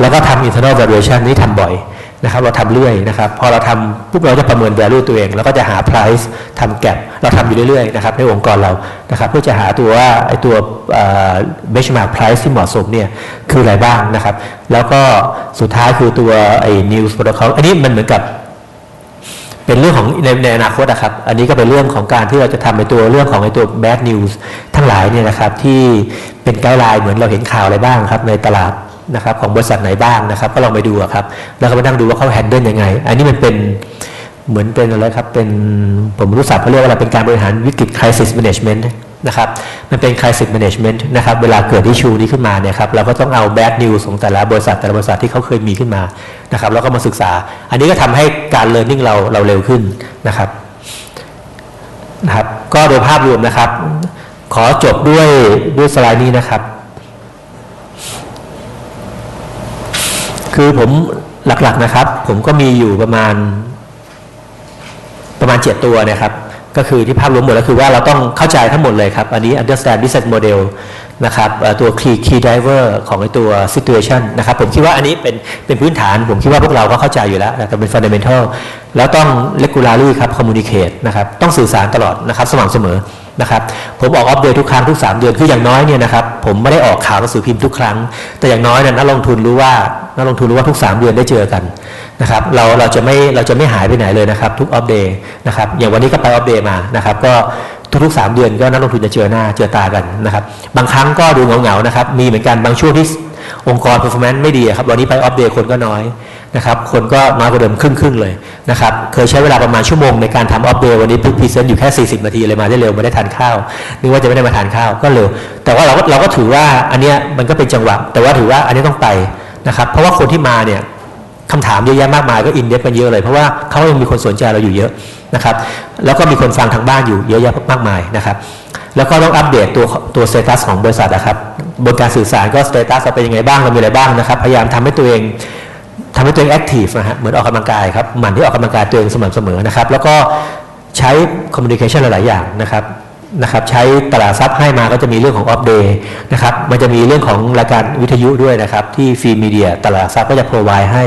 แล้วก็ทำ internal valuation นี่ทำบ่อยนะครับ เราทำเรื่อยนะครับ พอเราทำปุ๊บเราจะประเมิน value ตัวเอง แล้วก็จะหา price ทำ gap เราทำอยู่เรื่อยๆนะครับในองค์กรเรานะครับ เพื่อจะหาตัวว่าไอตัวเอ่อ benchmark price ที่เหมาะสมเนี่ยคืออะไรบ้างนะครับ แล้วก็สุดท้ายคือตัวไอ้ news protocol อันนี้มันเหมือนกับเป็นเรื่องของในในอนาคตนะครับ อันนี้ก็เป็นเรื่องของการที่เราจะทำในตัวเรื่องของในตัว bad news ทั้งหลายเนี่ยนะครับที่เป็นไกด์ไลน์เหมือนเราเห็นข่าวอะไรบ้างครับในตลาด นะครับของบริษัทไหนบ้างนะครับ ก็ลองไปดูครับ แล้วก็ไปนั่งดูว่าเขาแฮนเดิลยังไง อันนี้มันเป็นเหมือนเป็นอะไรครับ เป็นผมรู้ศัพท์เขาเรียกว่าอะไรเป็นการบริหารวิกฤต crisis management นะครับมันเป็น crisis management นะครับเวลาเกิด issue นี้ขึ้นมาเนี่ยครับเราก็ต้องเอา bad news ของแต่ละบริษัทแต่ละบริษัทที่เขาเคยมีขึ้นมานะครับแล้วก็มาศึกษา อันนี้ก็ทำให้การ learning เราเราเร็วขึ้นนะครับนะครับ ก็โดยภาพรวมนะครับ ขอจบด้วยด้วยสไลด์นี้นะครับ คือผมหลักๆนะครับ ผมก็มีอยู่ประมาณ ประมาณ7ตัวนะครับ ก็คือที่ภาพรวมหมดแล้วคือว่าเราต้องเข้าใจทั้งหมดเลยครับ อันนี้ understand business model นะครับตัว key key driver ของไอตัว situation นะครับ ผมคิดว่าอันนี้เป็นเป็นพื้นฐาน ผมคิดว่าพวกเราก็เข้าใจอยู่แล้วแต่เป็น fundamental แล้วต้อง regularly ครับ communicate นะครับ ต้องสื่อสารตลอดนะครับ สม่ำเสมอ นะครับผมออกอัปเดตทุกครั้งทุก 3 เดือนคืออย่างน้อยเนี่ยนะครับผมไม่ได้ออกข่าวหนังสือพิมพ์ทุกครั้ง แต่อย่างน้อยเนยนักลงทุนรู้ว่านักลงทุนรู้ว่าทุก 3 เดือนได้เจอกันนะครับเราเราจะไม่เราจะไม่หายไปไหนเลยนะครับทุกอัปเดตนะครับอย่างวันนี้ก็ไปอัปเดตมานะครับก็ทุกๆ3เดือนก็นักลงทุนจะเจอหน้าเจอตากันนะครับบางครั้งก็ดูเหงาๆนะครับมีเหมือนกันบางช่วงที่องค์กร performance ไม่ดีครับวันนี้ไปอัปเดตคนก็น้อย นะครับคนก็น้อยกว่าเดิมครึ่งๆเลยนะครับเคยใช้เวลาประมาณชั่วโมงในการทำอัปเดตวันนี้พิ่งพรีเซนต์อยู่แค่ 40 นาทีเลยมาได้เร็วไม่ได้ทานข้าวนึกว่าจะไม่ได้มาทานข้าวก็เร็ว แต่ว่าเราก็เราก็ถือว่าอันเนี้ยมันก็เป็นจังหวะ แต่ว่าถือว่าอันนี้ต้องไปนะครับเพราะว่าคนที่มาเนี่ยคำถามเยอะแยะมากมายก็อินเดปกันเยอะเลย เพราะว่าเขายังมีคนสนใจเราอยู่เยอะนะครับแล้วก็มีคนฟังทางบ้านอยู่เยอะแยะมากมายนะครับแล้วก็ต้องอัปเดตตัวตัวสเตตัสของบริษัทนะครับบนการสื่อสารก็สเตตัสเราเป็นยังไงบ้างเรามีอะไรบ้างนะครับ พยายามทำให้ตัวเอง ทำให้ตัวเองแอคทีฟนะฮะเหมือนออกกำลังกายครับหมั่นที่ออกกำลังกายตัวเองสม่ำเสมอนะครับ แล้วก็ใช้คอมมิวนิเคชันหลาย ๆ อย่างนะครับนะครับใช้ตลาดทรัพย์ให้มาก็จะมีเรื่องของออฟเดย์นะครับมันจะมีเรื่องของรายการวิทยุด้วยนะครับ ที่ฟรีมีเดียตลาดทรัพย์ก็จะ provide ให้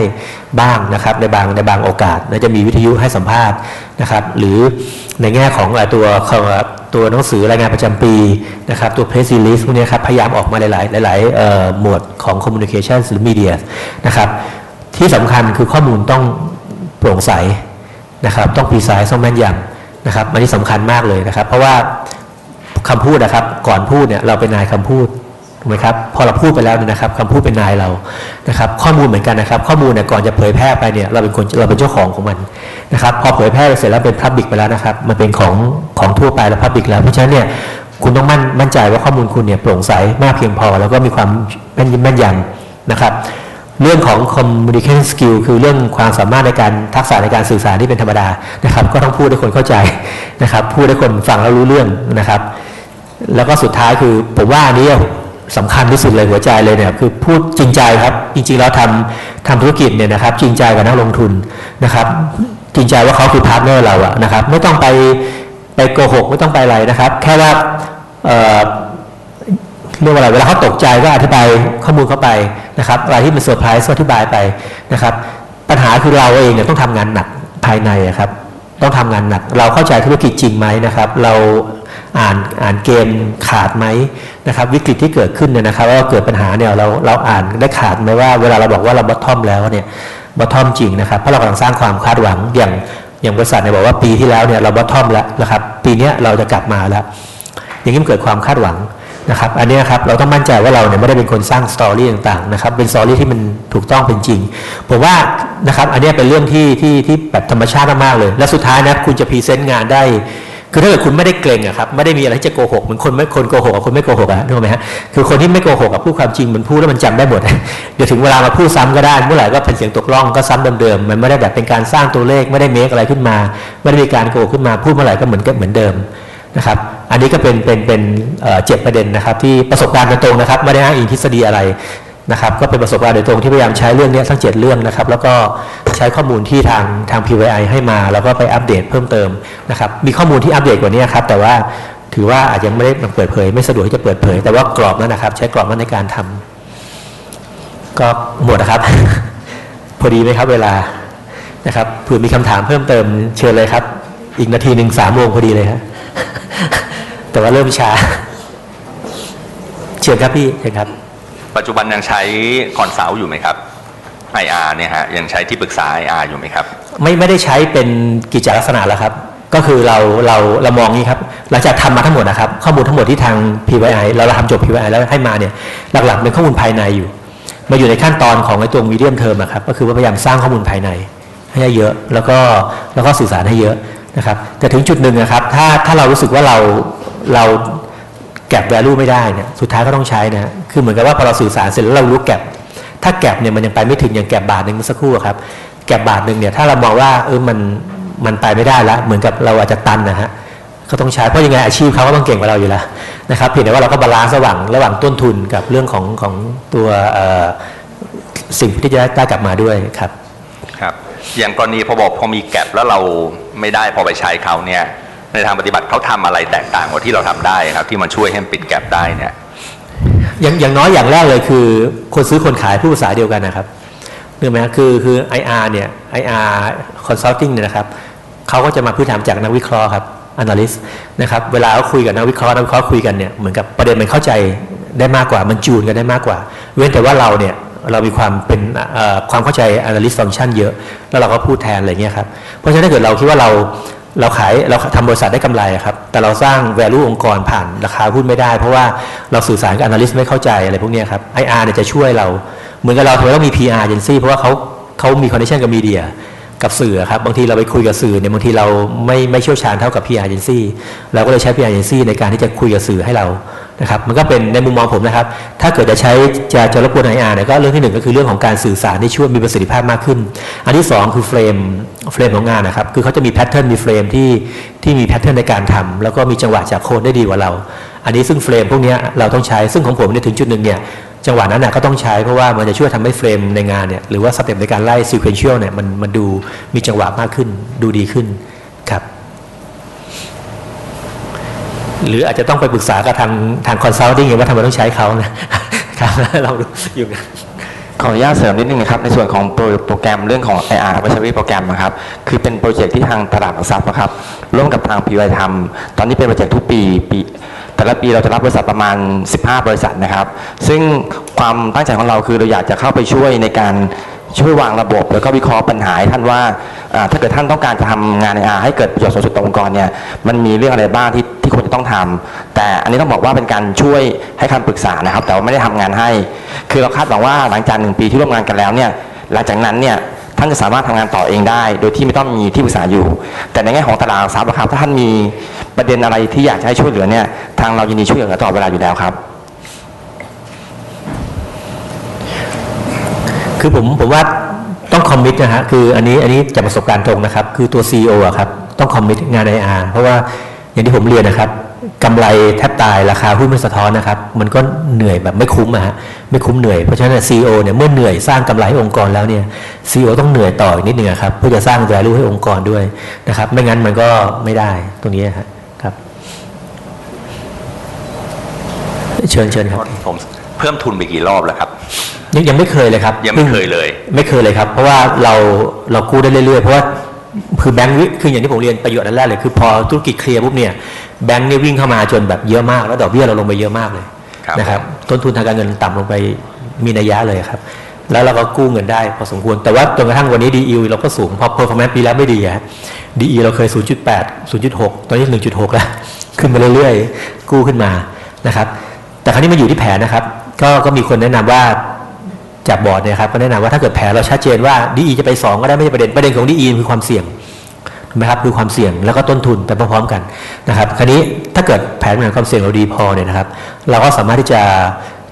บ้างนะครับในบางในบางโอกาสและจะมีวิทยุให้สัมภาษณ์นะครับ หรือในแง่ของตัวตัวหนังสือรายงานประจำปีนะครับตัว press release พวกนี้ครับพยายามออกมาหลาย ๆ หลาย ๆ หมวดของ communication หรือ media นะครับ ที่สำคัญคือข้อมูลต้องโปร่งใสนะครับ ต้อง precise ต้องแม่นยำนะครับอันนี้สำคัญมากเลยนะครับ เพราะว่าคำพูดนะครับ ก่อนพูดเนี่ยเราเป็นนายคำพูดถูกไหมครับพอเราพูดไปแล้วเนี่ยนะครับคำพูดเป็นนายเรานะครับข้อมูลเหมือนกันนะครับ ข้อมูลเนี่ยก่อนจะเผยแพร่ไปเนี่ยเราเป็นคนเราเป็นเจ้าของของมันนะครับพอเผยแพร่ไปเสร็จแล้วเป็นพับบิกไปแล้วนะครับมันเป็นของของทั่วไปแล้วพับบิกแล้วเพราะฉะนั้นเนี่ยคุณต้องมั่นมั่นใจว่าข้อมูลคุณเนี่ยโปร่งใสมากเพียงพอ แล้วก็มีความแม่นยำนะครับ เรื่องของ communication skill คือเรื่องความสามารถในการทักษะในการสื่อสารที่เป็นธรรมดานะครับ ก็ต้องพูดให้คนเข้าใจนะครับ พูดให้คนฟังแล้วรู้เรื่องนะครับ แล้วก็สุดท้ายคือผมว่าอันนี้สำคัญที่สุดเลยหัวใจเลยเนี่ยคือพูดจริงใจครับ จริงๆแล้วทำทำธุรกิจเนี่ยนะครับ จริงใจกับนักลงทุนนะครับ จริงใจว่าเขาคือพาร์ทเนอร์เราอะนะครับ ไม่ต้องไปไปโกหกไม่ต้องไปอะไรนะครับ แค่ว่า เอ่อเรียกว่าอะไรเวลาเขาตกใจก็อธิบายข้อมูลเข้าไปนะครับอะไรที่มันเซอร์ไพรส์ก็อธิบายไปนะครับ ปัญหาคือเราเองเนี่ยต้องทำงานหนักภายในอะครับต้องทำงานหนัก เราเข้าใจธุรกิจจริงไหมนะครับ เราอ่านอ่านเกมขาดไหมนะครับ วิกฤตที่เกิดขึ้นเนี่ยนะครับว่าเกิดปัญหาเนี่ยเราเราอ่านได้ขาดไหมว่าเวลาเราบอกว่าเราบอททอมแล้วเนี่ยบอททอมจริงนะครับเพราะเรากำลังสร้างความคาดหวังอย่างอย่างบริษัทเนี่ยบอกว่าปีที่แล้วเนี่ยเราบอททอมแล้วนะครับ ปีนี้เราจะกลับมาแล้ว อย่างนี้มันเกิดความคาดหวัง นะครับอันนี้ครับเราต้องมั่นใจว่าเราเนี่ยไม่ได้เป็นคนสร้างสตอรี่ต่างๆนะครับเป็นสตอรี่ที่มันถูกต้องเป็นจริงผมว่านะครับอันนี้เป็นเรื่องที่ที่ที่แบบธรรมชาติมากๆเลย และสุดท้ายนะคุณจะพรีเซนต์งานได้คือถ้าเกิดคุณไม่ได้เกรงอะครับไม่ได้มีอะไรที่จะโกหกเหมือนคนไม่คนโกหกกับคนไม่โกหกอะนึกไหมฮะคือคนที่ไม่โกหกกับพูดความจริงมันพูดแล้วมันจำได้หมดเดี๋ยวถึงเวลามาพูดซ้ำก็ได้เมื่อไหร่ก็เป็นเสียงตกล่องก็ซ้ำเดิมๆมันไม่ได้แบบเป็นการสร้างตัวเลขไม่ได้เมคอะไรขึ้นมา ไม่ได้มีการโกหกขึ้นมาพูดเมื่อไหร่ก็เหมือนกับเหมือนเดิม นะครับ อันนี้ก็เป็นเป็นเป็นเจ็ดประเด็นนะครับ ที่ประสบการณ์โดยตรงนะครับไม่ได้อ้างอิงทฤษฎีอะไรนะครับ ก็เป็นประสบการณ์โดยตรงที่พยายามใช้เรื่องนี้ทั้งเจ็ดเรื่องนะครับ แล้วก็ใช้ข้อมูลที่ทางทาง PYI ให้มา แล้วก็ไปอัปเดตเพิ่มเติมนะครับ มีข้อมูลที่อัปเดตกว่านี้ครับ แต่ว่าถือว่าอาจยังไม่ได้เปิดเผย ไม่สะดวกที่จะเปิดเผย แต่ว่ากรอบนั้นนะครับ ใช้กรอบนั้นในการทำก็หมดนะครับ พอดีไหมครับ เวลานะครับเผื่อมีคำถามเพิ่มเติมเชิญเลยครับ อีกนาทีหนึ่งสามโมงพอดีเลยครับ แต่ว่าเริ่มช้าเชิญครับพี่เชิญครับ ปัจจุบันยังใช้คอนซัลท์อยู่ไหมครับ IR เนี่ยฮะยังใช้ที่ปรึกษา IR อยู่ไหมครับ ไม่ไม่ได้ใช้เป็นกิจลักษณะแล้วครับ ก็คือเราเราเรามองนี้ครับหลังจากทำมาทั้งหมดนะครับ ข้อมูลทั้งหมดที่ทาง PYI เราเราทำจบ PYI แล้วให้มาเนี่ยหลักๆเป็นข้อมูลภายในอยู่ มาอยู่ในขั้นตอนของไอ้ตัวมีเดียมเทอมครับก็คือว่าพยายามสร้างข้อมูลภายในให้ได้เยอะแล้วก็แล้วก็สื่อสารให้เยอะ นะครับแต่ถึงจุดหนึ่งนะครับถ้าถ้าเรารู้สึกว่าเราเราแก็บ value ไม่ได้เนี่ยสุดท้ายก็ต้องใช้นะคือเหมือนกับว่าพอเราสื่อสารเสร็จแล้วเรารู้แก็บถ้าแก็บเนี่ยมันยังไปไม่ถึงอย่างแก็บบาทหนึ่งเมื่อสักครู่ครับแก็บบาทหนึ่งเนี่ยถ้าเรามองว่าเออมันมันไปไม่ได้แล้วเหมือนกับเราอาจจะตันนะฮะก็ต้องใช้เพราะยังไงอาชีพเขาก็ต้องเก่งกว่าเราอยู่แล้วนะครับเพียงแต่ว่าเราก็บาลานซ์ระหว่างระหว่างต้นทุนกับเรื่องของของตัวสิ่งที่จะได้กลับมาด้วยครับครับ อย่างกรณีพอบอกพอมีแกลบแล้วเราไม่ได้พอไปใช้เขาเนี่ยในทางปฏิบัติเขาทำอะไรแตกต่างกว่าที่เราทำได้ครับ ที่มันช่วยให้ปิดแกลบได้เนี่ยอย่างอย่างน้อยอย่างแรกเลยคือ คนซื้อคนขายผู้ภาษาเดียวกันนะครับนึกไหมคือคือ IR เนี่ย IR consulting เนี่ยนะครับเขาก็จะมาพื้นฐานจากนักวิเคราะห์ครับ analyst นะครับเวลาเขาคุยกับนักวิเคราะห์นักวิเคราะห์คุยกันเนี่ยเหมือนกับประเด็นมันเข้าใจได้มากกว่ามันจูนกันได้มากกว่า เว้นแต่ว่าเราเนี่ย เรามีความเป็นความเข้าใจ analyst function เยอะ แล้วเราก็พูดแทนอะไรเงี้ยครับ เพราะฉะนั้นถ้าเกิดเราคิดว่าเราเราขายเราทำบริษัทได้กำไรครับ แต่เราสร้าง value องค์กรผ่านราคาหุ้นไม่ได้ เพราะว่าเราสื่อสารกับ analyst ไม่เข้าใจอะไรพวกเนี้ยครับ IR เนี่ยจะช่วยเรา เหมือนกับเราทำไมต้องมี PR agency เพราะว่าเขาเขามี connection กับมีเดียกับสื่อครับบางทีเราไปคุยกับสื่อเนี่ยบางทีเราไม่ไม่เชี่ยวชาญเท่ากับ PR agency เราก็เลยใช้ PR agency ในการที่จะคุยกับสื่อให้เรา นะครับมันก็เป็นในมุมมองผมนะครับ ถ้าเกิดจะใช้จะจะรบกวน IR เนี่ยก็เรื่องที่หนึ่งก็คือเรื่องของการสื่อสารที่ช่วยมีประสิทธิภาพมากขึ้น อันที่สองคือเฟรมเฟรมของงานนะครับ คือเขาจะมีแพทเทิร์นมีเฟรมที่ที่มีแพทเทิร์นในการทำแล้วก็มีจังหวะจากโคนได้ดีกว่าเรา อันนี้ซึ่งเฟรมพวกนี้เราต้องใช้ซึ่งของผมเนี่ยถึงจุดหนึ่งเนี่ยจังหวะนั้นนะก็ต้องใช้เพราะว่ามันจะช่วยทำให้เฟรมในงานเนี่ยหรือว่าสเต็ปในการไล่ซีเควนเชียลเนี่ยมันมันดูมีจังหวะมากขึ้น ดูดีขึ้นครับ หรืออาจจะต้องไปปรึกษากับทางทางคอนซัลทิงว่าทำไมต้องใช้เขานะครับเราอยู่กันขออนุญาตเสริมนิดนึงนะครับในส่วนของโปรแกรมเรื่องของ IR วัชรีโปรแกรมนะครับคือเป็นโปรเจกต์ที่ทางตลาดหลักทรัพย์นะครับร่วมกับทาง PY ทำตอนนี้เป็นโปรเจกต์ทุกปีปี แต่ละปีเราจะรับบริษัทประมาณ 15 บริษัทนะครับ ซึ่งความตั้งใจของเราคือเราอยากจะเข้าไปช่วยในการช่วยวางระบบ แล้วก็วิเคราะห์ปัญหาท่านว่าถ้าเกิดท่านต้องการจะทำงานในอาให้เกิดประโยชน์สูงสุดต่อองค์กรเนี่ยมันมีเรื่องอะไรบ้างที่ ควรจะต้องทำแต่อันนี้ต้องบอกว่าเป็นการช่วยให้คำปรึกษานะครับ แต่ว่าไม่ได้ทำงานให้ คือเราคาดหวังว่าหลังจากหนึ่งปีที่ร่วมงานกันแล้วเนี่ยหลังจากนั้นเนี่ยท่านจะสามารถทำงานต่อเองได้ โดยที่ไม่ต้องมีที่ปรึกษาอยู่ แต่ในแง่ของตลาดหลักทรัพย์นะครับถ้าท่านมีประเด็นอะไรที่อยากจะให้ช่วยเหลือเนี่ยทางเรายินดีช่วยเหลือตลอดเวลาอยู่แล้วครับ คือผมผมว่าต้องคอมมิตนะฮะคืออันนี้อันนี้จากประสบการณ์ตรงนะครับ คือตัว CEO อะครับต้องคอมมิตงาน IR เพราะว่า อย่างที่ผมเรียนนะครับกำไรแทบตายราคาหุ้นไม่สะท้อนนะครับ มันก็เหนื่อยแบบไม่คุ้มอะฮะไม่คุ้มเหนื่อยเพราะฉะนั้น CEO เนี่ยเมื่อเหนื่อยสร้างกำไรให้องค์กรแล้วเนี่ย CEO ต้องเหนื่อยต่ออีกนิดนึงอะครับเพื่อจะสร้าง value ให้องค์กรด้วยนะครับ ไม่งั้นมันก็ไม่ได้ตรงนี้ฮะครับ เชิญเชิญครับผมเพิ่มทุนไปกี่รอบแล้วครับยังยังไม่เคยเลยครับ ยังไม่เคยเลย ไม่เคยเลยครับ เพราะว่าเราเรากู้ได้เรื่อยๆเพราะว่า คือแบงค์วิคืออย่างที่ผมเรียนประโยชน์อันแรกเลยคือพอธุรกิจเคลียร์ปุ๊บเนี่ยแบงค์เนี่ยวิ่งเข้ามาจนแบบเยอะมาก แล้วดอกเบี้ยเราลงไปเยอะมากเลยครับนะครับต้นทุนทางการเงินต่ำลงไปมีนัยยะเลยครับแล้วเราก็กู้เงินได้พอสมควร แต่ว่าจนกระทั่งวันนี้ดีอเราก็สูง พอ performance ปีแล้วไม่ดีอะดีเราเคย 0.8 0.6 ตอนนี้ 1.6 แล้ว ขึ้นมาเรื่อยๆ กู้ขึ้นมานะครับ แต่ครั้นี้มันอยู่ที่แผนนะครับ ก็ก็มีคนแนะนำว่า จากบอร์ดเนี่ยครับก็แนะนำว่าถ้าเกิดแผนเราชัดเจนว่าดีจะไป 2 ก็ได้ไม่ใช่ประเด็นประเด็นของดีคือความเสี่ยงถูกไหมครับคือความเสี่ยงแล้วก็ต้นทุนไปพร้อมๆกันนะครับคราวนี้ถ้าเกิดแผนบริหารความเสี่ยงเราดีพอเนี่ยนะครับ เราก็สามารถที่จะ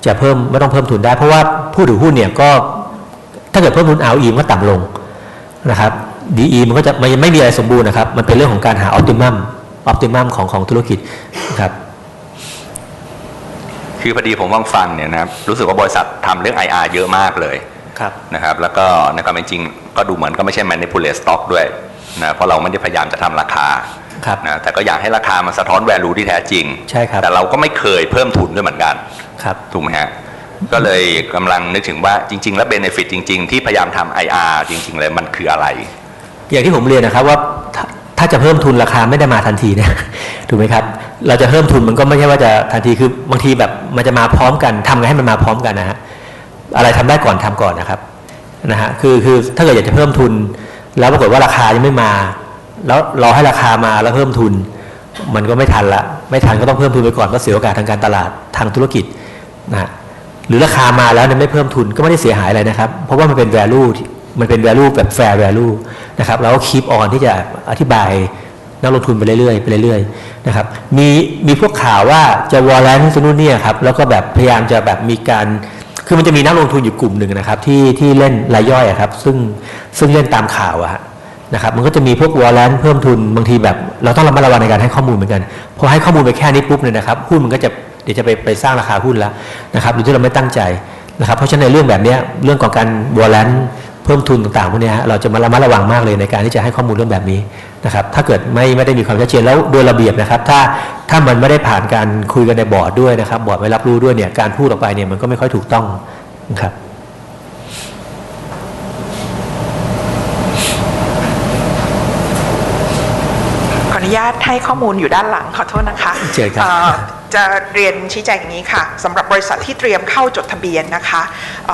จะเพิ่มไม่ต้องเพิ่มทุนได้ เพราะว่าผู้ถือหุ้นเนี่ยก็ถ้าเกิดเพิ่มทุน ROE มันก็ต่ำลงนะครับ DE มันก็จะมันไม่มีอะไรสมบูรณ์นะครับ มันเป็นเรื่องของการหา optimum optimum ของของธุรกิจครับ คือพอดีผมว่างฟังเนี่ยนะครับรู้สึกว่าบริษัททำเรื่อง IR เยอะมากเลยครับนะครับ แล้วก็ในความเป็นจริงก็ดูเหมือนก็ไม่ใช่ manipulate stock ด้วยนะเพราะเราไม่ได้พยายามจะทำราคาครับนะแต่ก็อยากให้ราคามันสะท้อน value ที่แท้จริงใช่ครับแต่เราก็ไม่เคยเพิ่มทุนด้วยเหมือนกันครับถูกไหมฮะก็เลยกำลังนึกถึงว่าจริง ๆ แล้วเบนฟิตจริง ๆ ที่พยายามทำ IR จริง ๆ เลยมันคืออะไร อย่างที่ผมเรียนนะครับว่า ถ้าจะเพิ่มทุนราคาไม่ได้มาทันทีเนี่ยถูกไหมครับ เราจะเพิ่มทุนมันก็ไม่ใช่ว่าจะทันทีคือบางทีแบบมันจะมาพร้อมกันทำไงให้มันมาพร้อมกันนะฮะอะไรทำได้ก่อนทำก่อนนะครับนะฮะคือคือถ้าเกิดอยากจะเพิ่มทุน แล้วปรากฏว่าราคายังไม่มา แล้วรอให้ราคามาแล้วเพิ่มทุน มันก็ไม่ทันละ ไม่ทันก็ต้องเพิ่มทุนไปก่อนก็เสียโอกาสทางการตลาดทางธุรกิจนะฮะหรือราคามาแล้วเนี่ยไม่เพิ่มทุนก็ไม่ได้เสียหายอะไรนะครับ เพราะว่ามันเป็น value มันเป็น value แบบ fair value นะครับเราก็ keep on ที่จะอธิบายนักลงทุนไปเรื่อยๆไปเรื่อยๆนะครับมีมีพวกข่าวว่าจะวอลเลนต์นู่นเนี่ยครับแล้วก็แบบพยายามจะแบบมีการคือมันจะมีนักลงทุนอยู่กลุ่มหนึ่งนะครับที่ที่เล่นรายย่อยครับซึ่งซึ่งเล่นตามข่าวอะนะครับมันก็จะมีพวกวอลเลนเพิ่มทุนบางทีแบบ เราต้องระมัดระวังในการให้ข้อมูลเหมือนกันพอให้ข้อมูลไปแค่นี้ปุ๊บเนี่ยนะครับหุ้นมันก็จะเดี๋ยวจะไปไปสร้างราคาหุ้นแล้วนะครับโดยที่เราไม่ตั้งใจนะครับเพราะฉะนั้นในเรื่องแบบนี้เรื่องของการวอลเลน เพิ่มทุนต่างๆพวกเนี้ยฮะเราจะมาระมัดระวังมากเลยในการที่จะให้ข้อมูลเรื่องแบบนี้นะครับถ้าเกิดไม่ไม่ได้มีความชัดเจนแล้วโดยระเบียบนะครับ ถ้าถ้ามันไม่ได้ผ่านการคุยกันในบอร์ดด้วยนะครับ บอร์ดไม่รับรู้ด้วยเนี่ยการพูดออกไปเนี่ยมันก็ไม่ค่อยถูกต้องนะครับขออนุญาตให้ข้อมูลอยู่ด้านหลังขอโทษนะคะเชิญครับอ่อ จะเรียนชี้แจงอย่างนี้ค่ะสำหรับบริษัทที่เตรียมเข้าจดทะเบียนนะคะเ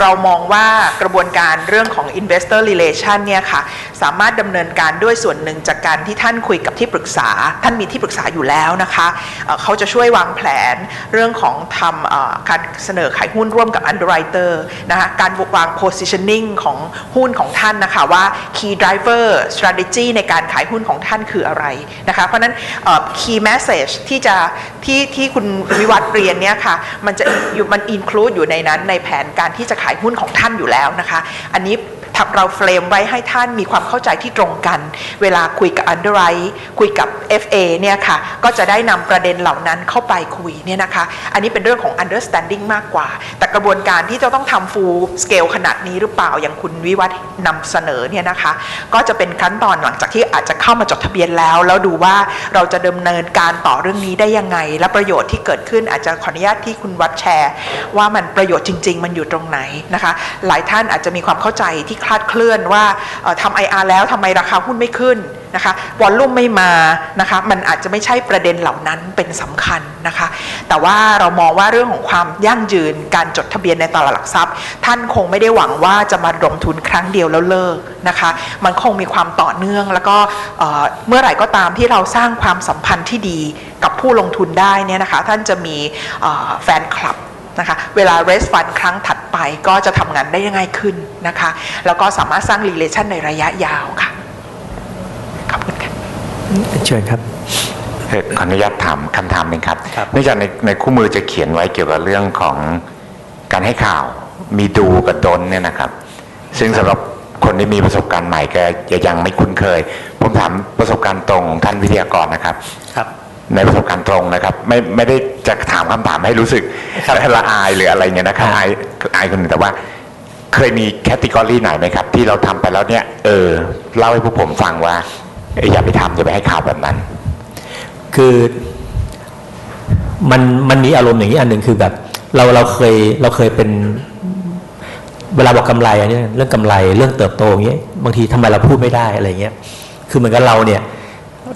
เรามองว่ากระบวนการเรื่องของ investor relation เนี่ยค่ะสามารถดำเนินการด้วยส่วนหนึ่งจากการที่ท่านคุยกับที่ปรึกษา ท่านมีที่ปรึกษาอยู่แล้วนะคะเเขาจะช่วยวางแผนเรื่องของทำการเสนอขายหุ้นร่วมกับ underwriter นะคะการวาง positioning ของหุ้นของท่านนะคะว่า key driver strategy ในการขายหุ้นของท่านคืออะไรนะคะเพราะนั้น key message ที่จะที่ที่คุณวิวัฒน์เรียนเนี่ยค่ะมันจะอยู่มันอินคลูดอยู่ในนั้นในแผนการที่จะขายหุ้นของท่านอยู่แล้วนะคะ อันนี้ ทับเราเฟรมไว้ให้ท่านมีความเข้าใจที่ตรงกัน เวลาคุยกับ underwrite คุยกับ FA เนี่ยค่ะ ก็จะได้นำประเด็นเหล่านั้นเข้าไปคุยเนี่ยนะคะ อันนี้เป็นเรื่องของ understanding มากกว่า แต่กระบวนการที่จะต้องทำ full scale ขนาดนี้หรือเปล่าอย่างคุณวิวัฒน์นำเสนอเนี่ยนะคะ ก็จะเป็นขั้นตอนหลังจากที่อาจจะเข้ามาจดทะเบียนแล้ว แล้วดูว่าเราจะดำเนินการต่อเรื่องนี้ได้ยังไง และประโยชน์ที่เกิดขึ้นอาจจะขออนุญาตที่คุณวัดแชร์ ว่ามันประโยชน์จริง ๆ มันอยู่ตรงไหนนะคะ หลายท่านอาจจะมีความเข้าใจที่คลาดเคลื่อนว่าเอ่อทำ IR แล้วทำไมราคาหุ้นไม่ขึ้นนะคะวอลลุ่มไม่มานะคะมันอาจจะไม่ใช่ประเด็นเหล่านั้นเป็นสำคัญนะคะ แต่ว่าเรามองว่าเรื่องของความยั่งยืนการจดทะเบียนในตลาดหลักทรัพย์ ท่านคงไม่ได้หวังว่าจะมาลงทุนครั้งเดียวแล้วเลิกนะคะ มันคงมีความต่อเนื่อง แล้วก็เมื่อไหร่ก็ตามที่เราสร้างความสัมพันธ์ที่ดีกับผู้ลงทุนได้เนี่ยนะคะท่านจะมีแฟนคลับ นะคะเวลา raise fund ครั้งถัดไปก็จะทำงานได้ง่ายขึ้นนะคะแล้วก็สามารถสร้าง relation ในระยะยาวค่ะขอบคุณค่ะเชิญครับเอ่อขออนุญาตถามคำถามหนึ่งครับครับเนื่องจากในในคู่มือจะเขียนไว้เกี่ยวกับเรื่องของการให้ข่าวมีดูกับดนเนี่ยนะครับ ซึ่งสำหรับคนที่มีประสบการณ์ใหม่ก็จะยังไม่คุ้นเคย ผมถามประสบการณ์ตรงของท่านวิทยากรนะครับ ครับ ในประสบการณ์ตรงนะครับ ไม่ไม่ได้จะถามคำถามให้รู้สึกครับละอายหรืออะไรเงี้ยนะครับครับอายอายคนอื่นแต่ว่า เคยมีแคตตากรีไหนไหมครับ ที่เราทำไปแล้วเนี่ย เออเล่าให้พวกผมฟังว่าเอ้ยอย่าไปทำอย่าไปให้ข่าวแบบนั้น คือมันมันมีอารมณ์อย่างนี้อันหนึ่งคือแบบ เราเราเคยเราเคยเป็น เวลาบอกกำไรอันเนี้ยเรื่องกำไรเรื่องเติบโตอย่างเงี้ยบางทีทำไมเราพูดไม่ได้อะไรเงี้ยคือเหมือนกับเราเนี่ย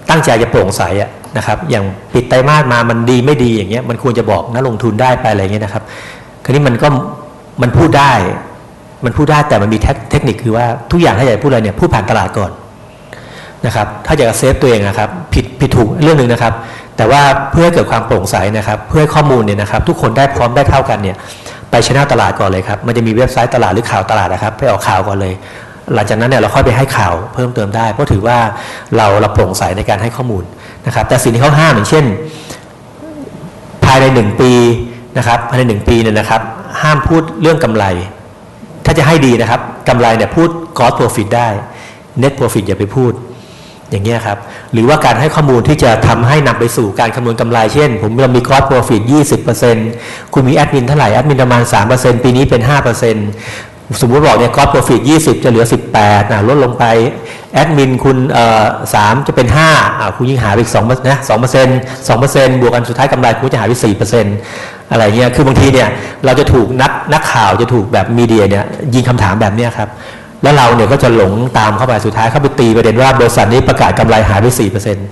ตั้งใจจะโปร่งใสอะนะครับ อย่างปิดไตรมาสมามันดีไม่ดีอย่างเงี้ยมันควรจะบอกนักลงทุนได้ไปอะไรเงี้ยนะครับคราวนี้มันก็มันพูดได้ มันพูดได้แต่มันมีเทคนิคคือว่าทุกอย่างถ้าอยากพูดอะไรเนี่ยพูดผ่านตลาดก่อนนะครับ ถ้าอยากจะเซฟตัวเองนะครับ ผิดผิดถูกเรื่องหนึ่งนะครับ แต่ว่าเพื่อให้เกิดความโปร่งใสนะครับ เพื่อข้อมูลเนี่ยนะครับ ทุกคนได้พร้อมได้เท่ากันเนี่ยไปชนะตลาดก่อนเลยครับ มันจะมีเว็บไซต์ตลาดหรือข่าวตลาดนะครับ ไปออกข่าวก่อนเลย หลังจากนั้นเนี่ยเราค่อยไปให้ข่าวเพิ่มเติมได้ เพราะถือว่าเราเราโปร่งใสในการให้ข้อมูลนะครับ แต่สิ่งที่เขาห้ามอย่างเช่น ภายในหนึ่งปีนะครับภายในหนึ่งปีเนี่ยนะครับ ห้ามพูดเรื่องกำไร ถ้าจะให้ดีนะครับกำไรเนี่ยพูด gross profit ได้ net profit อย่าไปพูดอย่างเงี้ยครับหรือว่าการให้ข้อมูลที่จะทำให้นำไปสู่การคำนวณกำไร เช่น ผมเรามี gross profit 20%คุณมีแอดมินเท่าไหร่แอดมินประมาณ 3%ปีนี้เป็น 5% สมมุติบอกเนี่ย gross profit 20จะเหลือ18อะลดลงไป แอดมินคุณเอ่อ3จะเป็น5อะคุณยิ่งหาไปอีก2นะ2% 2%บวกกันสุดท้ายกำไรคุณจะหาไป4%อร์เซ็นต์อะไรเงี้ยคือบางทีเนี่ยเราจะถูกนักนักข่าวจะถูกแบบมีเดียเนี่ยยิงคำถามแบบเนี้ยครับแล้วเราเนี่ยก็จะหลงตามเข้าไปสุดท้ายเข้าไปตีประเด็นว่าบริษัทนี้ประกาศกำไรหายไปสี่เปอร์เซ็นต์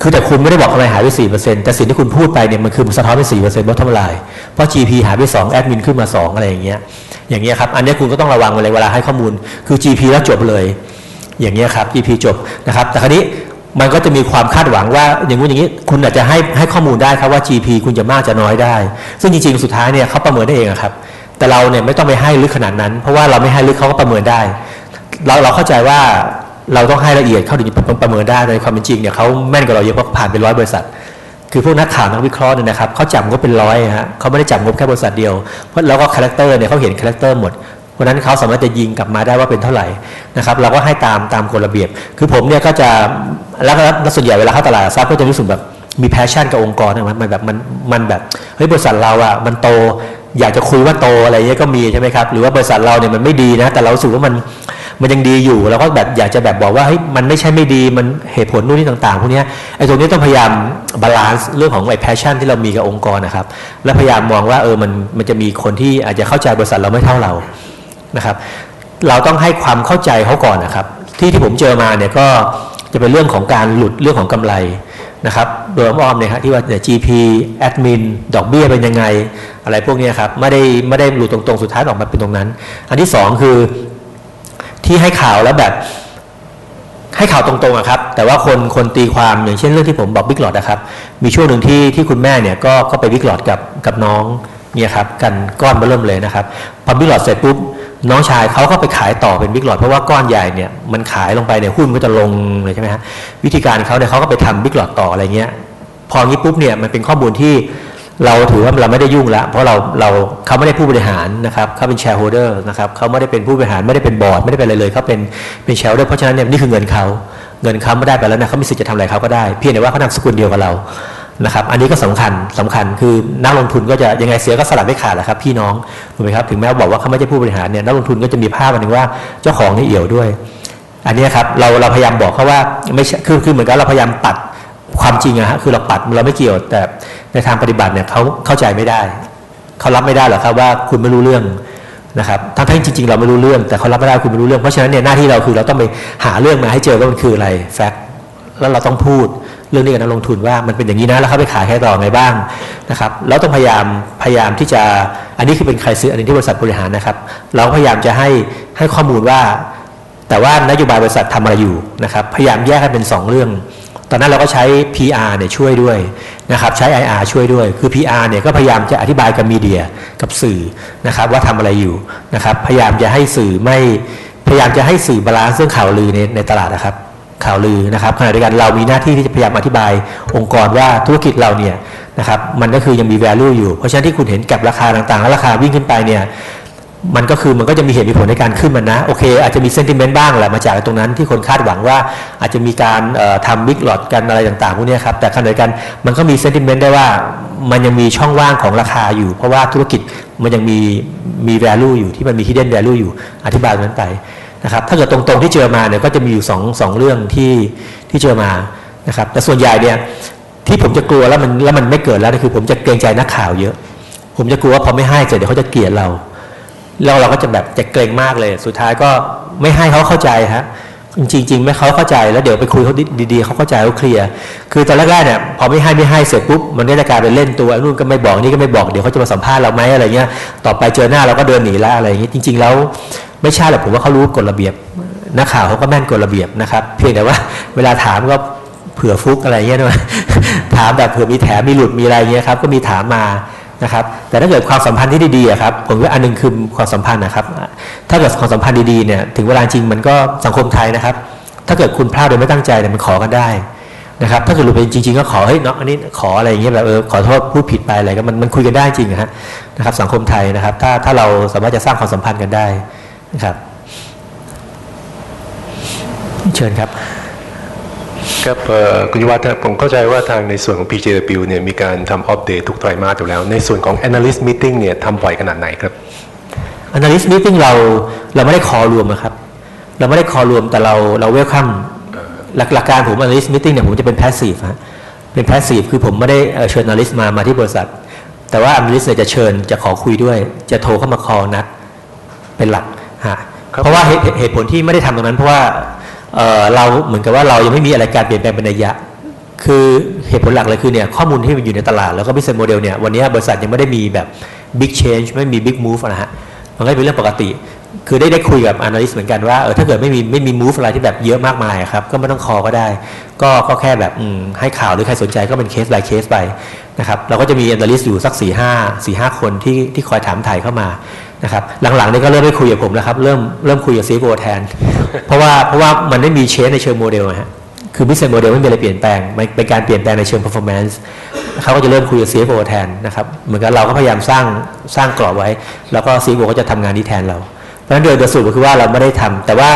คือแต่คุณไม่ได้บอกกำไรหายไปสี่เปอร์เซ็นต์แต่สิ่งที่คุณพูดไปเนี่ยมันคือสะท้อนไปสี่เปอร์เซ็นต์บอททอมไลน์เพราะ GP หายไปสองแอดมินขึ้นมาสองอะไรอย่างเงี้ย อย่างเงี้ยครับ อันนี้คุณก็ต้องระวังเลยเวลาให้ข้อมูล คือ GP แล้วจบเลย อย่างเงี้ยครับ GP จบนะครับ แต่คราวนี้มันก็จะมีความคาดหวังว่าอย่างงู้นอย่างนี้คุณอาจจะให้ให้ข้อมูลได้ครับว่า GP คุณจะมากจะน้อยได้ ซึ่งจริงๆ สุดท้ายเนี่ยเขาประเมินได้เองครับ แต่เราเนี่ยไม่ต้องไปให้ลึกขนาดนั้น เพราะว่าเราไม่ให้ลึกเขาก็ประเมินได้ เราเราเข้าใจว่าเราต้องให้ละเอียดเข้าถึงจะประเมินได้ในความเป็นจริงเนี่ยเขาแม่นกว่าเราเยอะเพราะผ่านเป็นร้อยบริษัท คือพวกนักข่าวนักวิเคราะห์เนี่ยนะครับเขาจับงบเป็นร้อยฮะเขาไม่ได้จับงบแค่บริษัทเดียวเพราะแล้วก็คาแรคเตอร์เนี่ยเขาเห็นคาแรคเตอร์หมดเพราะนั้นเขาสามารถจะยิงกลับมาได้ว่าเป็นเท่าไหร่นะครับเราก็ให้ตามตามกฎระเบียบ คือผมเนี่ยก็จะแล้วก็แล้วส่วนใหญ่เวลาเข้าตลาดทรัพย์ก็จะรู้สึกแบบมีแพชชั่นกับองค์กรนะมันมันแบบมันมันแบบเฮ้ยบริษัทเราอะมันโตอยากจะคุยว่าโตอะไรเงี้ยก็มีใช่ไหมครับหรือว่าบริษัทเราเนี่ยมันไม่ดีนะ แต่เรารู้สึกว่ามัน มันยังดีอยู่เราก็แบบอยากจะแบบบอกว่าเฮ้ยมันไม่ใช่ไม่ดีมันเหตุผลนู่นนี่ต่าง ๆพวกนี้ไอ้ตรงนี้ต้องพยายามบาลานซ์เรื่องของไอ้แพชชั่นที่เรามีกับองค์กรนะครับและพยายามมองว่าเออมันมันจะมีคนที่อาจจะเข้าใจบริษัทเราไม่เท่าเรานะครับเราต้องให้ความเข้าใจเขาก่อนนะครับ ที่ที่ผมเจอมาเนี่ยก็จะเป็นเรื่องของการหลุดเรื่องของกำไรนะครับโดยอ้อมเนี่ยฮะที่ว่าเนี่ย GP admin ดอกเบี้ยเป็นยังไง อะไรพวกนี้ครับไม่ได้ไม่ได้หลุดตรงๆ สุดท้ายออกมาเป็นตรงนั้น อันที่สองคือ ที่ให้ข่าวแล้วแบบ ให้ข่าวตรงๆอะครับ แต่ว่าคนคนตีความอย่างเช่นเรื่องที่ผมบอกบิ๊กหลอดนะครับ มีช่วงหนึ่งที่ที่คุณแม่เนี่ยก็ก็ไปบิ๊กหลอดกับกับน้องเนี่ยครับกันก้อนมาเริ่มเลยนะครับพอบิ๊กหลอดเสร็จปุ๊บน้องชายเขาก็ไปขายต่อเป็นบิ๊กหลอดเพราะว่าก้อนใหญ่เนี่ยมันขายลงไปเนี่ยหุ้นก็จะลงเลยใช่ไหมฮะวิธีการเขาเนี่ยเขาก็ไปทำบิ๊กหลอดต่ออะไรเงี้ยพองี้ปุ๊บเนี่ยมันเป็นข้อมูลที่ เราถือว่าเราไม่ได้ยุ่งละเพราะเราเราเขาไม่ได้ผู้บริหารนะครับเขาเป็นแชร์โฮเดอร์นะครับเขาไม่ได้เป็นผู้บริหารไม่ได้เป็นบอร์ดไม่ได้เป็นอะไรเลยเขาเป็นเป็นแชร์โฮเดอร์เพราะฉะนั้นเนี่ยนี่คือเงินเขาเงินเขาไม่ได้ไปแล้วนะเขามีสิทธิ์จะทำอะไรเขาก็ได้ เพียงแต่ว่าเขานามสกุลเดียวกับเรานะครับอันนี้ก็สำคัญสำคัญคือนักลงทุนก็จะยังไงเสียก็สลับไม่ขาดแหละครับพี่น้องถูกไหมครับถึงแม้ว่าบอกว่าเขาไม่ใช่ผู้บริหารเนี่ยนักลงทุนก็จะมีภาพอันหนึ่งว่าเจ้าของนี่เอี่ยวด้วย อันนี้ครับเราเราพยายามบอกเขาว่าไม่ใช่คือคือเหมือนกับเราพยายามปัดความจริงอะฮะคือเราปัดเราไม่เกี่ยวแต่ ในทางปฏิบัติเนี่ยเขาเข้าใจไม่ได้ เขารับไม่ได้หรอกครับว่าคุณไม่รู้เรื่องนะครับทั้งที่จริงๆ เราไม่รู้เรื่องแต่เขารับไม่ได้คุณไม่รู้เรื่องเพราะฉะนั้นเนี่ยหน้าที่เราคือเราต้องไปหาเรื่องมาให้เจอว่ามันคืออะไรแฟกต์แล้วเราต้องพูดเรื่องนี้กับนักลงทุนว่ามันเป็นอย่างนี้นะแล้วเขาไปขายให้ต่อไงบ้างนะครับแล้วต้องพยายามพยายามที่จะอันนี้คือเป็นใครซื้ออันนี้ที่บริษัทบริหารนะครับ เราพยายามจะให้ให้ข้อมูลว่า แต่ว่านโยบายบริษัททำอะไรอยู่นะครับพยายามแยกให้เป็น 2 เรื่อง อนนั้นเราก็ใช้ PR เนี่ยช่วยด้วยนะครับใช้ IR ช่วยด้วย คือ PR เนี่ยก็พยายามจะอธิบายกับมีเดียกับสื่อนะครับว่าทำอะไรอยู่นะครับพยายามจะให้สื่อไม่พยายามจะให้สื่อบาลานซ์เรื่องข่าวลือในในตลาดนะครับข่าวลือนะครับขณะเดียวกันเรามีหน้าที่ที่จะพยายามอธิบายองค์กรว่าธุรกิจเราเนี่ยนะครับมันก็คือยังมี value อยู่ เพราะฉะนั้นที่คุณเห็นกับราคาต่างๆ แล้วราคาวิ่งขึ้นไปเนี่ย มันก็คือมันก็จะมีเหตุมีผลในการขึ้นมันนะ โอเค อาจจะมีเซนติเมนต์บ้างแหละมาจากตรงนั้นที่คนคาดหวังว่าอาจจะมีการเอ่อทำบิ๊กหลอดกันอะไรต่างๆพวกนี้ครับแต่ขณะเดียวกันมันก็มีเซนติเมนต์ได้ว่ามันยังมีช่องว่างของราคาอยู่ เพราะว่าธุรกิจมันยังมีมี value อยู่ที่มันมี hidden value อยู่อธิบายตรงนั้นไปนะครับถ้าเกิดตรงๆที่เจอมาเนี่ยก็จะมีอยู่สองสองเรื่องที่ที่เจอมานะครับแต่ส่วนใหญ่เนี่ยที่ผมจะกลัวแล้วมันแล้วมันไม่เกิดแล้วคือ ผมจะเกรงใจนักข่าวเยอะ ผมจะกลัวว่าพอไม่ให้เสร็จเดี๋ยวเขาจะเกลียดเรา แล้วเราก็จะแบบจะเกรงมากเลย สุดท้ายก็ไม่ให้เขาเข้าใจฮะจริงๆไม่เขาเข้าใจแล้วเดี๋ยวไปคุยเขาดีๆเขาเข้าใจเขาเคลียร์คือตอนแรกๆเนี่ยพอไม่ให้ไม่ให้เสร็จปุ๊บมันก็จะกลายเป็นเล่นตัวนู่นก็ไม่บอกนี่ก็ไม่บอกเดี๋ยวเขาจะมาสัมภาษณ์เราไหมอะไรเงี้ยต่อไปเจอหน้าเราก็เดินหนีแล้วอะไรอย่างเงี้ยจริง ๆ แล้วไม่ใช่หรอกผมว่าเขารู้กฎระเบียบนักข่าวเขาก็แม่นกฎระเบียบนะครับ เพียงแต่ว่าเวลาถามก็เผื่อฟุกอะไรเงี้ยด้วยถามแบบเผื่อมีแถมมีหลุดมีอะไรเงี้ยครับก็มีถามมา นะครับแต่ถ้าเกิดความสัมพันธ์ที่ดีๆอะครับผมว่าอันหนึงคือความสัมพันธ์นะครับ ถ้าเกิดความสัมพันธ์ดีๆเนี่ยถึงเวลาจริงมันก็สังคมไทยนะครับ ถ้าเกิดคุณพลาดโดยไม่ตั้งใจเนี่ยมันขอกันได้นะครับถ้าเกิดหลุดไปจริง ๆ ก็ขอเฮ้ยเนาะอันนี้ขออะไรอย่างเงี้ยแบบเออขอโทษพูดผิดไปอะไรก็มันมันคุยกันได้จริงอะฮะนะครับสังคมไทยนะครับ ถ้าถ้าเราสามารถจะสร้างความสัมพันธ์กันได้นะครับ เชิญครับ ครับเอ่อคุณยวัฒน์ครับผมเข้าใจว่าทางในส่วนของ PJW เนี่ยมีการทำอัปเดตทุกไตรมาสอยู่แล้ว ในส่วนของ Analyst Meeting เนี่ยทำบ่อยขนาดไหนครับ analyst meeting เราเราไม่ได้คอรวมนะครับ เราไม่ได้คอรวมแต่เราเราเวลคัมหลักหลักการผม analyst meeting เนี่ยผมจะเป็น passive ฮะเป็น passive คือผมไม่ได้เอ่อเชิญ analyst มามาที่บริษัท แต่ว่า analyst เนี่ยจะเชิญจะขอคุยด้วย จะโทรเข้ามาคอนัดเป็นหลักฮะครับเพราะว่าเหตุเหตุผลที่ไม่ได้ทำตรงนั้นเพราะว่า เเราเหมือนกับว่าเรายังไม่มีอะไรการเปลี่ยนแปลงเป็นระยะ คือเหตุผลหลักเลยคือเนี่ยข้อมูลที่มันอยู่ในตลาดแล้วก็ business model เนี่ยวันนี้บริษัทยังไม่ได้มีแบบ big change ไม่มี big move นะฮะมันก็เป็นเรื่องปกติ คือได้ได้คุยกับ analyst เหมือนกันว่าเออถ้าเกิดไม่มีไม่มี move อะไรที่แบบเยอะมากมายครับก็ไม่ต้องคอก็ได้ ก็ก็แค่แบบให้ข่าวหรือใครสนใจก็เป็น case by case ไปนะครับเราก็จะมี analyst อยู่สัก4ี่ห้าสี่ห้าคนที่ที่คอยถามถ่ายเข้ามา นะครับหลังๆนี่ก็เริ่มไม่คุยกับผมแล้วครับเริ่มเริ่มคุยกับ CFO แทน เพราะว่าเพราะว่ามันไม่มี change ในเชิงโมเดลฮะคือ business model ไม่มีอะไรเปลี่ยนแปลงมันเป็นการเปลี่ยนแปลงในเชิง performance เขาก็จะเริ่มคุยกับ CFO แทนนะครับเหมือนกับเราก็พยายามสร้างสร้างกรอบไว้ แล้วก็ CFO ก็จะทำงานนี้แทนเรา เพราะฉะนั้นโดยสรุปก็คือว่าเราไม่ได้ทำแต่ว่า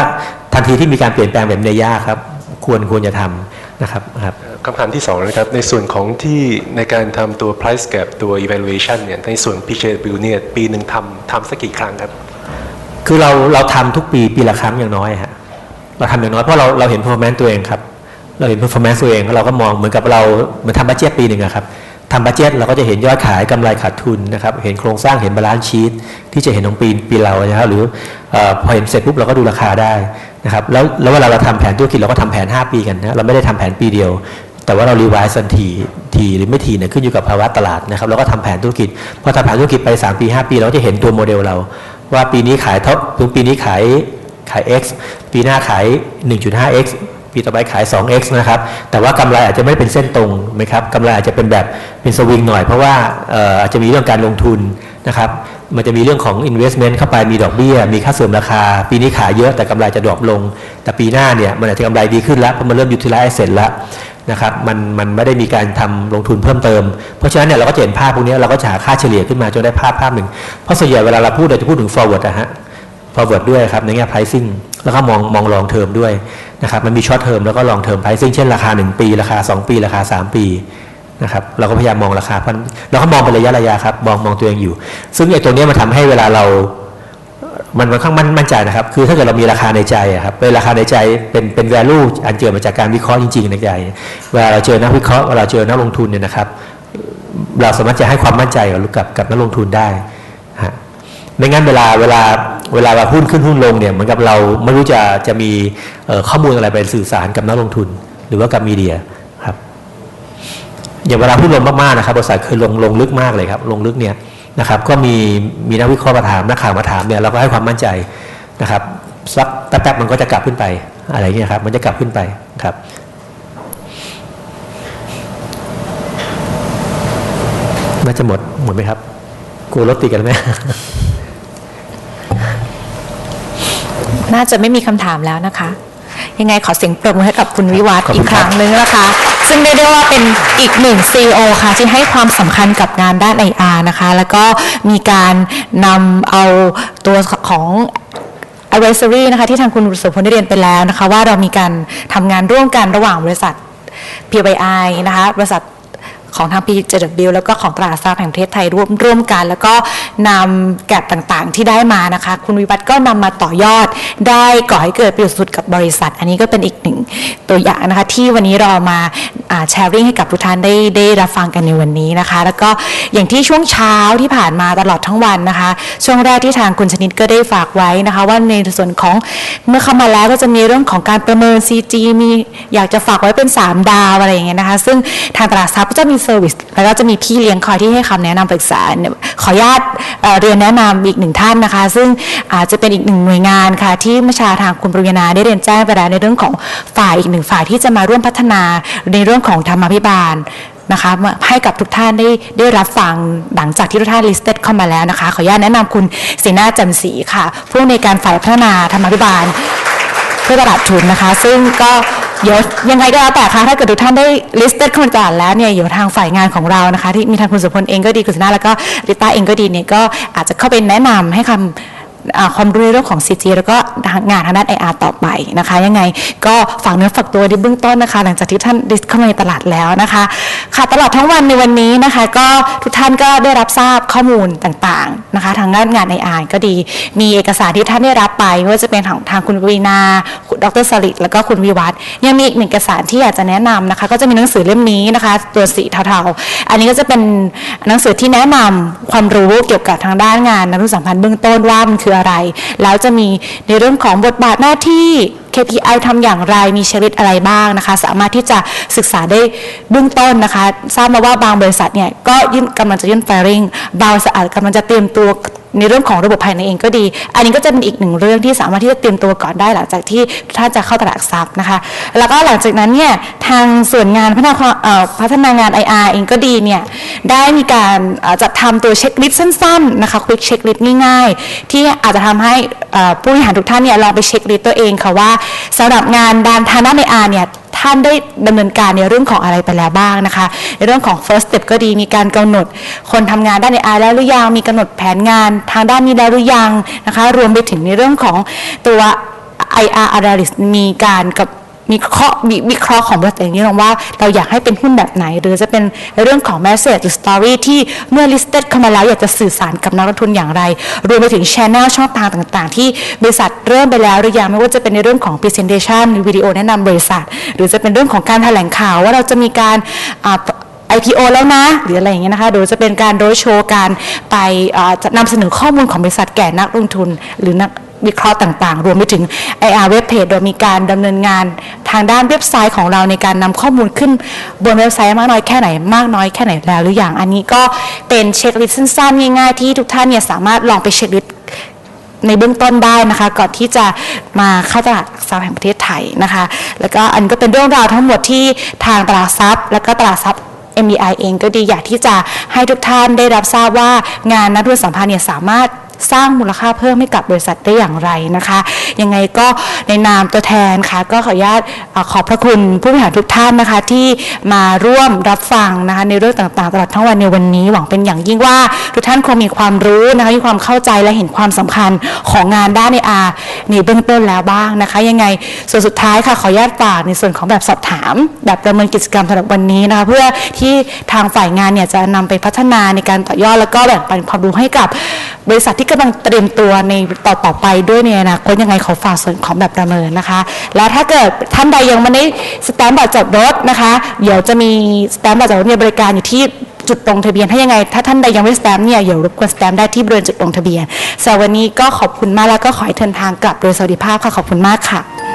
ทันทีที่มีการเปลี่ยนแปลงแบบในยากครับ ควรควรจะทำนะครับครับ คำถามที่สองนะครับ ในส่วนของที่ในการทำตัว price gap ตัว evaluation เนี่ยในส่วน PJW เนี่ยปีหนึ่งทำทำสักกี่ครั้งครับ คือเราเราทำทุกปีปีละครั้งอย่างน้อยฮะเราทำอย่างน้อยเพราะเราเราเห็น performance ตัวเองครับ เราเห็น performance ตัวเองแล้วเราก็มองเหมือนกับเราเหมือนทำบัจเจตปีหนึ่งครับทำบัจเจตเราก็จะเห็นยอดขายกำไรขาดทุนนะครับเห็นโครงสร้างเห็นบาลานซ์ชีตที่จะเห็นของปีปีเรานะครับหรืออพอเห็นเสร็จปุ๊บเราก็ดูราคาได้นะครับแล้วแล้วเวลาเราทำแผนธุรกิจเราก็ทำแผน 5 ปีกันนะเราไม่ได้ทำแผนปีเดียว แต่ว่าเรารีไวซ์ทันทีทีหรือไม่ทีเนี่ยขึ้นอยู่กับภาวะตลาดนะครับเราก็ทำแผนธุรกิจ พอทำแผนธุรกิจไป 3 ปี 5 ปี เราก็จะเห็นตัวโมเดลเรา ว่าปีนี้ขายเท่าปีนี้ขายขาย X ปีหน้าขาย 1.5x ปีต่อไปขาย 2x นะครับ แต่ว่ากำไรอาจจะไม่เป็นเส้นตรงไหมครับกำไรอาจจะเป็นแบบเป็นสวิงหน่อย เพราะว่าอาจจะมีเรื่องการลงทุนนะครับ มันจะมีเรื่องของ investment เข้าไป มีดอกเบี้ย มีค่าเสื่อมราคา ปีนี้ขายเยอะแต่กำไรจะดรอปลง แต่ปีหน้าเนี่ยมันอาจจะกำไรดีขึ้นแล้วเพราะมันเริ่ม utilize เสร็จแล้ว นะครับมันมันไม่ได้มีการทำลงทุนเพิ่มเติม เพราะฉะนั้นเนี่ยเราก็จะเห็นภาพพวกนี้เราก็จะหาค่าเฉลี่ยขึ้นมาจนได้ภาพภาพหนึ่ง เพราะส่วนใหญ่เวลาเราพูดเราจะพูดถึง forward นะฮะ forward ด้วยครับในแง่ pricing แล้วก็มองมอง long term ด้วยนะครับมันมี short term แล้วก็ long term pricing เช่นราคา 1 ปี ราคา 2 ปี ราคา 3 ปีนะครับเราก็พยายามมองราคาเพราะเราก็มองเป็นระยะระยะครับมองมองตัวเองอยู่ ซึ่งไอ้ตัวเนี้ยมันทำให้เวลาเรา มันมันข้างมั่นมั่นใจนะครับ คือถ้าเกิดเรามีราคาในใจครับเป็นราคาในใจเป็นเป็น value อันเกิดมาจากการวิเคราะห์จริง ๆ ในใจเวลาเราเจอนักวิเคราะห์เวลาเจอนักลงทุนเนี่ยนะครับ เราสามารถจะให้ความมั่นใจกับกับกับนักลงทุนได้ฮะไม่งั้นเวลาเวลาเวลาเราหุ้นขึ้นหุ้นลงเนี่ยเหมือนกับเราไม่รู้จะจะมีข้อมูลอะไรไปสื่อสารกับนักลงทุน หรือว่ากับมีเดียครับอย่างเวลาหุ้นลงมากๆนะครับบริษัทเคยลงลงลึกมากเลยครับ ลงลึกเนี่ย นะครับก็มีมีนักวิเคราะห์มาถามนักข่าวมาถามเนี่ยเราก็ให้ความมั่นใจนะครับสักแป๊บๆมันก็จะกลับขึ้นไปอะไรเงี้ยครับมันจะกลับขึ้นไปครับน่าจะหมดหมดไหมครับกลัวรถติดกันไหมน่าจะไม่มีคำถามแล้วนะคะ ยังไงขอเสียงปรบมือให้กับคุณวิวัฒน์ขอบอีคุกณคครับรั้งหนึงนะคะ ซึ่งได้ได้ว่าเป็นอีกหนึ่ง CEO ค่ะที่ให้ความสำคัญกับงานด้าน IR นะคะ แล้วก็มีการนำเอาตัวของ advisory นะคะที่ทางคุณสุพลได้เรียนไปแล้วนะคะ ว่าเรามีการทำงานร่วมกันระหว่างบริษัท PBI นะคะบริษัท ของทาง PJW แล้วก็ของตลาดหลักทรัพย์แห่งประเทศไทยร่วมร่วมกัน แล้วก็นำแกลบต่างๆที่ได้มานะคะ คุณวิวัฒน์ก็นำมาต่อยอดได้ก่อให้เกิดประโยชน์สุดกับบริษัท อันนี้ก็เป็นอีกหนึ่งตัวอย่างนะคะ ที่วันนี้เรามาแชร์ริ่งให้กับทุกท่านได้ได้รับฟังกันในวันนี้นะคะ แล้วก็อย่างที่ช่วงเช้าที่ผ่านมาตลอดทั้งวันนะคะ ช่วงแรกที่ทางคุณชนิดก็ได้ฝากไว้นะคะ ว่าในส่วนของเมื่อเข้ามาแล้วก็จะมีเรื่องของการประเมิน CG มีอยากจะฝากไว้เป็น 3 ดาวอะไรอย่างเงี้ยนะคะ ซึ่งทางตลาดทรัพย์ก็จะมีเซอร์วิสแล้วก็จะมีพี่เลี้ยงคอยที่ให้คำแนะนำปรึกษา ขออนุญาตเรียนแนะนำอีกหนึ่งท่านนะคะ ซึ่งอาจจะเป็นอีกหนึ่งหน่วยงานค่ะ ที่มชาทางคุณปริยนาได้เรียนแจ้งไปแล้วในเรื่องของฝ่ายอีกหนึ่งฝ่ายที่จะมาร่วมพัฒนาในเรื่องของธรรมาภิบาลนะคะให้กับทุกท่านได้ได้รับฟังหลังจากที่ทุกท่าน listed เข้ามาแล้วนะคะ ขออนุญาตแนะนำคุณสีนาจำศรีค่ะผู้ในการฝ่ายพัฒนาธรรมาภิบาลเพื่อตลาดทุนนะคะ ซึ่งก็ เดี๋ยวยังไงก็แล้วแต่ค่ะถ้าเกิดทุกท่านได้ listed คนจามาก่อนแล้วเนี่ยอยู่ทางฝ่ายงานของเรานะคะ ที่มีทางคุณสุพลเองก็ดีคุณชนะแล้วก็ริต้าเองก็ดีเนี่ยก็อาจจะเข้าไปแนะนำให้คำอ่า ความรู้ในเรื่องของ CG แล้วก็งานทางด้าน IR ต่อไปนะคะ ยังไงก็ฝากเนื้อฝากตัวในเบื้องต้นนะคะ หลังจากที่ท่านดิสเข้ามาในตลาดแล้วนะคะค่ะตลอดทั้งวันในวันนี้นะคะ ก็ทุกท่านก็ได้รับทราบข้อมูลต่างๆนะคะ ทางด้านงาน IR ก็ดี มีเอกสารที่ท่านได้รับไปไม่ว่าจะเป็นของทางคุณวีนาดรสลิดแล้วก็คุณวิวัฒน์ยังมีอีกหนึ่งเอกสารที่อยากจะแนะนำนะคะ ก็จะมีหนังสือเล่มนี้นะคะ ตัวสีเทาๆอันนี้ก็จะเป็นหนังสือที่แนะนำความรู้เกี่ยวกับทางด้านงานนักธุรสัมพันธ์เบื้องต้นว่ามันคืออะไร แล้วจะมีในเรื่องของบทบาทหน้าที่ KPI ทำอย่างไรมีชีวิตอะไรบ้างนะคะ สามารถที่จะศึกษาได้เบื้องต้นนะคะ ทราบมาว่าบางบริษัทเนี่ยก็ยื่นกำลังจะยื่นไฟริงบางบริษัทกำลังจะเตรียมตัว ในเรื่องของระบบภายในเองก็ดี อันนี้ก็จะเป็นอีกหนึ่งเรื่องที่สามารถที่จะเตรียมตัวก่อนได้หลังจากที่ถ้าจะเข้าตลาดหลักทรัพย์นะคะ แล้วก็หลังจากนั้นเนี่ยทางส่วนงานพัฒนาามเอ่อพัฒนางาน IR เองก็ดีเนี่ยได้มีการจัดทำตัวเช็คลิสต์สั้นๆนะคะ quick checklist ง่ายๆ ที่อาจจะทำให้ผู้บริหารทุกท่านเนี่ยลองไปเช็คลิสต์ตัวเองค่ะว่าสำหรับงานด้านทางด้าน IR เนี่ยท่านได้ดำเนินการในเรื่องของอะไรไปแล้วบ้างนะคะ ในเรื่องของ first step ก็ดีมีการกำหนด คนทำงานด้านในอาแล้วหรือยังมีกำหนดแผนงานทางด้านนี้แล้วหรือยังนะคะ รวมไปถึงในเรื่องของตัว IR analyst มีการกับ มีเคราะห์มีวิเคราะห์ของบริษัทเองนี่ลองว่าเราอยากให้เป็นหุ้นแบบไหน หรือจะเป็นเรื่องของ message หรือ story ที่เมื่อ listed เข้ามาแล้วอยากจะสื่อสารกับนักลงทุนอย่างไร รวมไปถึง channel ช่องทางต่างๆ ที่บริษัทเริ่มไปแล้วหรือยังไม่ว่าจะเป็นในเรื่องของ presentation หรือวิดีโอแนะนำบริษัท หรือจะเป็นเรื่องของการแถลงข่าวว่าเราจะมีการ IPO แล้วนะ หรืออะไรอย่างเงี้ยนะคะ โดยจะเป็นการโดยโชว์การไปจะนำเสนอข้อมูลของบริษัทแก่นักลงทุน หรือนักวิเคราะห์ต่างๆ รวมไปถึง IR เว็บเพจโดยมีการดำเนินงานทางด้านเว็บไซต์ของเราในการนำข้อมูลขึ้นบนเว็บไซต์มากน้อยแค่ไหนมากน้อยแค่ไหนแล้วหรืออย่างอันนี้ก็เป็นเช็คลิสต์สั้นๆง่ายๆที่ทุกท่านเนี่ยสามารถลองไปเช็คลิสต์ในเบื้องต้นได้นะคะก่อนที่จะมาเข้าตลาดทรัพย์แห่งประเทศไทยนะคะ แล้วก็อันก็เป็นเรื่องราวทั้งหมดที่ทางตลาดทรัพย์ แล้วก็ตลาดทรัพย์ MEI เองก็ดีอยากที่จะให้ทุกท่านได้รับทราบว่างานนักธุรสัมพันธ์เนี่ยสามารถ สร้างมูลค่าเพิ่มให้กับบริษัทได้อย่างไรนะคะ ยังไงก็ในนามตัวแทนค่ะก็ขออนุญาตขอบพระคุณผู้บริหารทุกท่านนะคะที่มาร่วมรับฟังนะคะในเรื่องต่างๆตลอดทั้งวันในวันนี้ หวังเป็นอย่างยิ่งว่าทุกท่านคงมีความรู้นะคะมีความเข้าใจและเห็นความสำคัญของงานด้านในอาในเบื้องต้นแล้วบ้างนะคะ ยังไงส่วนสุดท้ายค่ะขออนุญาตฝากในส่วนของแบบสอบถาม แบบประเมินกิจกรรมสำหรับวันนี้นะคะเพื่อที่ทางฝ่ายงานเนี่ยจะนำไปพัฒนาในการต่อยอดแล้วก็แบ่งปันความรู้ให้กับบริษัทที่กำลังเตรียมตัวในต่อต่อไปด้วยในอนาคตยังไงขอฝากส่วนของแบบประเมินนะคะ และถ้าเกิดท่านใดยังไม่ได้สแตมป์บัตรจอดรถนะคะเดี๋ยวจะมีสแตมป์บัตรจอดรถบริการอยู่ที่จุดลงทะเบียนถ้ายังไง ถ้าท่านใดยังไม่สแตมป์เนี่ยเดี๋ยวรบกวนสแตมป์ได้ที่บริเวณจุดลงทะเบียนสำหรับวันนี้ก็ขอบคุณมากแล้วก็ขอให้เดินทางกลับโดยสวัสดิภาพค่ะขอบคุณมากค่ะ